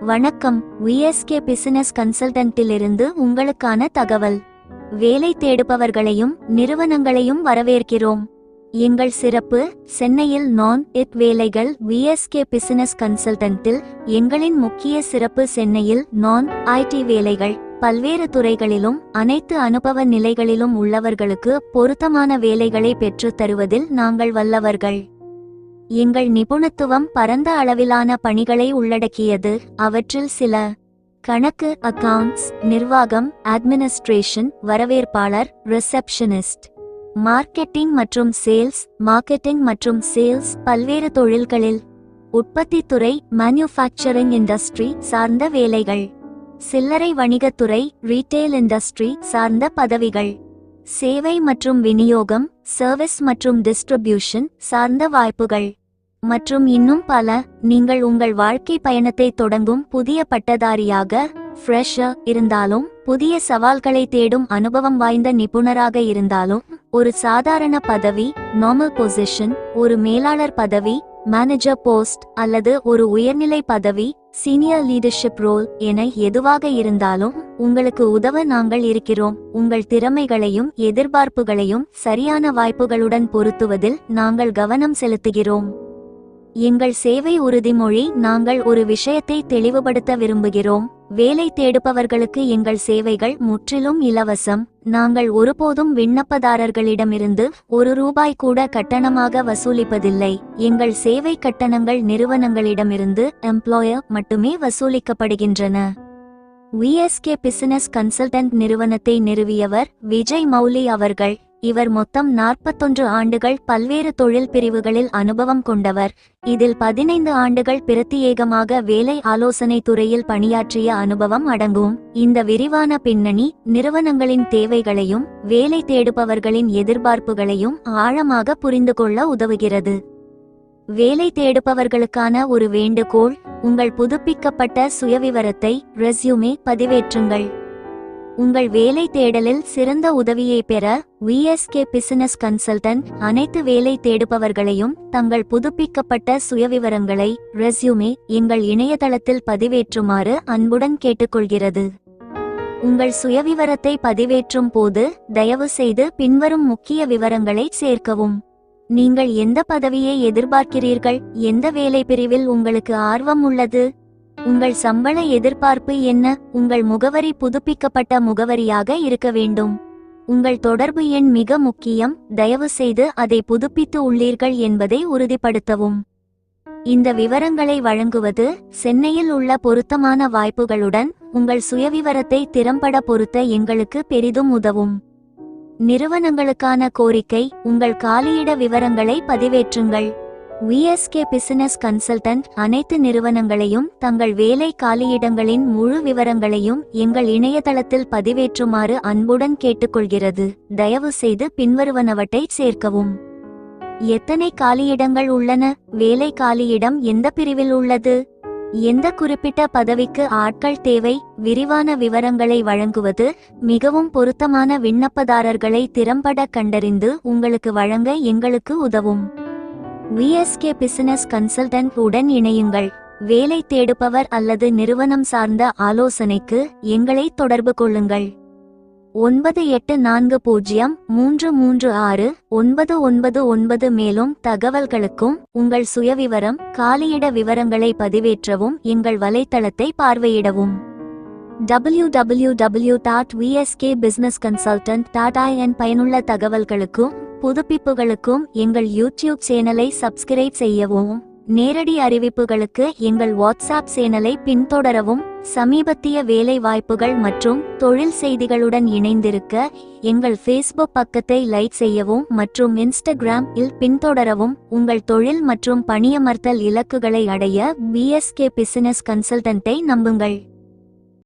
வணக்கம். VSK business கன்சல்டன்ட்டிலிருந்து உங்களுக்கான தகவல். வேலை தேடுபவர்களையும் நிறுவனங்களையும் வரவேற்கிறோம். எங்கள் சிறப்பு சென்னையில் நான் இட் வேலைகள் விஎஸ்கே பிசினஸ் கன்சல்டன்ட்டில் எங்களின் முக்கிய சிறப்பு சென்னையில் நான் ஐடி வேலைகள். பல்வேறு துறைகளிலும் அனைத்து அனுபவ நிலைகளிலும் உள்ளவர்களுக்கு பொருத்தமான வேலைகளை பெற்றுத் தருவதில் நாங்கள் வல்லவர்கள். எங்கள் நிபுணத்துவம் பரந்த அளவிலான பணிகளை உள்ளடக்கியது. அவற்றில் சில கணக்கு அக்கவுண்ட்ஸ் நிர்வாகம் அட்மினிஸ்ட்ரேஷன் வரவேற்பாளர் ரிசப்ஷனிஸ்ட் மார்க்கெட்டிங் மற்றும் சேல்ஸ் மார்க்கெட்டிங் மற்றும் சேல்ஸ் பல்வேறு தொழில்களில் உற்பத்தித்துறை மேனுஃபேக்சரிங் இண்டஸ்ட்ரி சார்ந்த வேலைகள் சில்லறை வணிகத்துறை ரீட்டெயில் இண்டஸ்ட்ரி சார்ந்த பதவிகள் சேவை மற்றும் விநியோகம் சர்வீஸ் மற்றும் டிஸ்ட்ரிபியூஷன் சார்ந்த வாய்ப்புகள். மற்றும் இன்னும் பல நீங்கள் உங்கள் வாழ்க்கை பயணத்தை தொடங்கும் புதிய பட்டதாரியாக ஃப்ரெஷர் இருந்தாலும் புதிய சவால்களை தேடும் அனுபவம் வாய்ந்த நிபுணராக இருந்தாலும் ஒரு சாதாரண பதவி நார்மல் பொசிஷன் ஒரு மேலாளர் பதவி மேனேஜர் போஸ்ட் அல்லது ஒரு உயர்நிலை பதவி சீனியர் லீடர்ஷிப் ரோல் என எதுவாக இருந்தாலும் உங்களுக்கு உதவ நாங்கள் இருக்கிறோம். உங்கள் திறமைகளையும் எதிர்பார்ப்புகளையும் சரியான வாய்ப்புகளுடன் பொருத்துவதில் நாங்கள் கவனம் செலுத்துகிறோம். எங்கள் சேவை உறுதிமொழி நாங்கள் ஒரு விஷயத்தை தெளிவுபடுத்த விரும்புகிறோம். வேலை தேடுபவர்களுக்கு எங்கள் சேவைகள் முற்றிலும் இலவசம். நாங்கள் ஒருபோதும் விண்ணப்பதாரர்களிடமிருந்து ஒரு ரூபாய் கூட கட்டணமாக வசூலிப்பதில்லை. எங்கள் சேவை கட்டணங்கள் நிறுவனங்களிடமிருந்து எம்ப்ளாயர் மட்டுமே வசூலிக்கப்படுகின்றன. விஎஸ்கே பிசினஸ் கன்சல்டன்ட் நிறுவனத்தை நிறுவியவர் விஜய் மௌலி அவர்கள். இவர் மொத்தம் நாற்பத்தொன்று ஆண்டுகள் பல்வேறு தொழில் பிரிவுகளில் அனுபவம் கொண்டவர். இதில் பதினைந்து ஆண்டுகள் பிரத்தியேகமாக வேலை ஆலோசனை துறையில் பணியாற்றிய அனுபவம் அடங்கும். இந்த விரிவான பின்னணி நிறுவனங்களின் தேவைகளையும் வேலை தேடுபவர்களின் எதிர்பார்ப்புகளையும் ஆழமாக புரிந்து கொள்ள உதவுகிறது. வேலை தேடுபவர்களுக்கான ஒரு வேண்டுகோள் உங்கள் புதுப்பிக்கப்பட்ட சுயவிவரத்தை ரெஸ்யூமே பதிவேற்றுங்கள். உங்கள் வேலை தேடலில் சிறந்த உதவியை பெற விஎஸ்கே பிசினஸ் கன்சல்டன்ட் அனைத்து வேலை தேடுபவர்களையும் தங்கள் புதுப்பிக்கப்பட்ட சுயவிவரங்களை ரெஸ்யூமே எங்கள் இணையதளத்தில் பதிவேற்றுமாறு அன்புடன் கேட்டுக்கொள்கிறது. உங்கள் சுயவிவரத்தை பதிவேற்றும் போது தயவு செய்து பின்வரும் முக்கிய விவரங்களை சேர்க்கவும். நீங்கள் எந்த பதவியை எதிர்பார்க்கிறீர்கள்? எந்த வேலை பிரிவில் உங்களுக்கு ஆர்வம் உள்ளது? உங்கள் சம்பள எதிர்பார்ப்பு என்ன? உங்கள் முகவரி புதுப்பிக்கப்பட்ட முகவரியாக இருக்க வேண்டும். உங்கள் தொடர்பு எண் மிக முக்கியம். தயவு செய்து அதை புதுப்பித்து உள்ளீர்கள் என்பதை உறுதிப்படுத்தவும். இந்த விவரங்களை வழங்குவது சென்னையில் உள்ள பொருத்தமான வாய்ப்புகளுடன் உங்கள் சுயவிவரத்தை திறம்பட பொருத்த எங்களுக்கு பெரிதும் உதவும். நிறுவனங்களுக்கான கோரிக்கை உங்கள் காலியிட விவரங்களை பதிவேற்றுங்கள். விஎஸ்கே பிசினஸ் கன்சல்டன்ட் அனைத்து நிறுவனங்களையும் தங்கள் வேலை காலியிடங்களின் முழு விவரங்களையும் எங்கள் இணையதளத்தில் பதிவேற்றுமாறு அன்புடன் கேட்டுக்கொள்கிறது. தயவு செய்து பின்வருவனவற்றை சேர்க்கவும். எத்தனை காலியிடங்கள் உள்ளன? வேலை காலியிடம் எந்த பிரிவில் உள்ளது? எந்த குறிப்பிட்ட பதவிக்கு ஆட்கள் தேவை? விரிவான விவரங்களை வழங்குவது மிகவும் பொருத்தமான விண்ணப்பதாரர்களை திறம்பட கண்டறிந்து உங்களுக்கு வழங்க எங்களுக்கு உதவும். விஎஸ்கே பிசினஸ் கன்சல்டன்ட் உடன் இணையுங்கள். வேலை தேடுபவர் அல்லது நிறுவனம் சார்ந்த ஆலோசனைக்கு எங்களை தொடர்பு கொள்ளுங்கள். ஒன்பது எட்டு நான்கு பூஜ்ஜியம் மூன்று மூன்று ஆறு ஒன்பது ஒன்பது ஒன்பது மேலும் தகவல்களுக்கும் உங்கள் சுயவிவரம் காலியிட விவரங்களை பதிவேற்றவும் எங்கள் வலைத்தளத்தை பார்வையிடவும். W W W dot VSK business consultant dot IN பயனுள்ள தகவல்களுக்கும் புதுப்பிப்புகளுக்கும் எங்கள் யூடியூப் சேனலை சப்ஸ்கிரைப் செய்யவும் நேரடி அறிவிப்புகளுக்கு எங்கள் வாட்ஸ்அப் சேனலை பின்தொடரவும் சமீபத்திய வேலை வாய்ப்புகள் மற்றும் தொழில் செய்திகளுடன் இணைந்திருக்க எங்கள் ஃபேஸ்புக் பக்கத்தை லைக் செய்யவும் மற்றும் இன்ஸ்டாகிராம் இல் பின்தொடரவும் உங்கள் தொழில் மற்றும் பணியமர்த்தல் இலக்குகளை அடைய பிஎஸ்கே பிசினஸ் கன்சல்டன்ட்டை நம்புங்கள்.